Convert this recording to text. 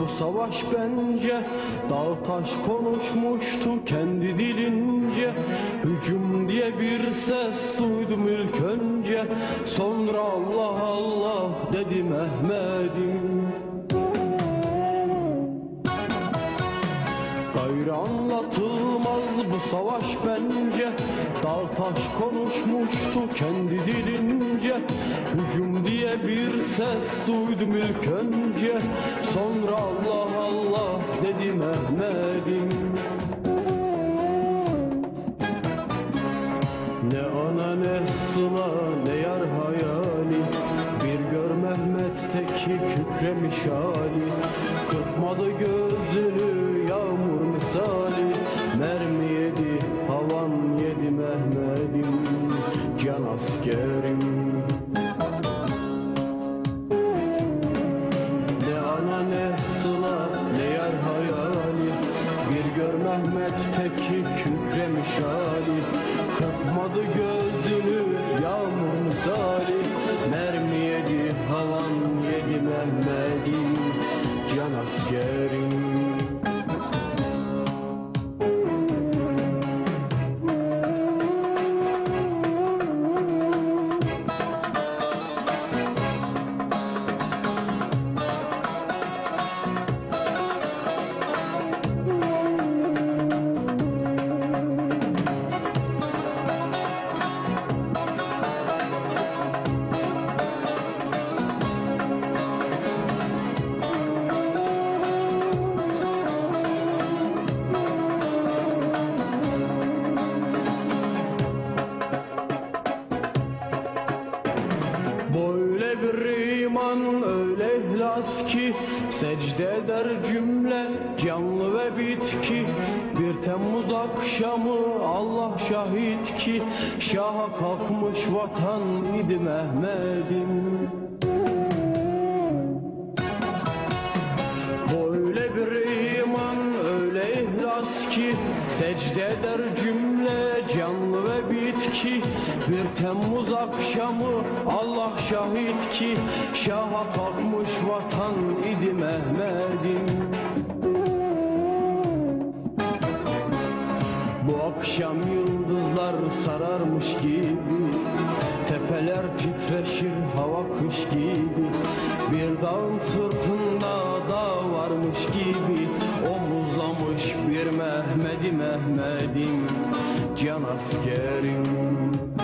bu savaş bence Dağ taş konuşmuştu kendi dilince. Hücum diye bir ses duydum ilk önce. Sonra Allah Allah dedi Mehmet'im. Gayrı anlatılmaz bu savaş bence. Dağ taş konuşmuştu kendi dilince. Hücum diye bir ses duydum ilk önce. Sonra Mehmet'im Ne ana ne sıla ne yar hayali. Bir gör Mehmet'teki kükremiş hali. Kırpmadı gözünü yağmur misali. Mermi yedi havan yedi Mehmet'im. Can askerim. Ne ana ne sıla ne yar hayali gör Mehmet teki kükremiş hali. Kırpmadı gözünü yağmur misali Mermi yedi havan yedi Mehmet'im. Can askerim ihlas ki. Secde eder cümle canlı ve bitki. Bir Temmuz akşamı Allah şahit ki Şaha kalkmış vatan idi Mehmet'im ihlas ki Secde eder cümle canlı ve bitki. Bir Temmuz akşamı Allah şahit ki Şaha kalkmış vatan idi Mehmet'im Bu akşam yıldızlar sararmış gibi Tepeler titreşir hava kış gibi. Bir dağın bir Mehmet'i Mehmet'im Can askerim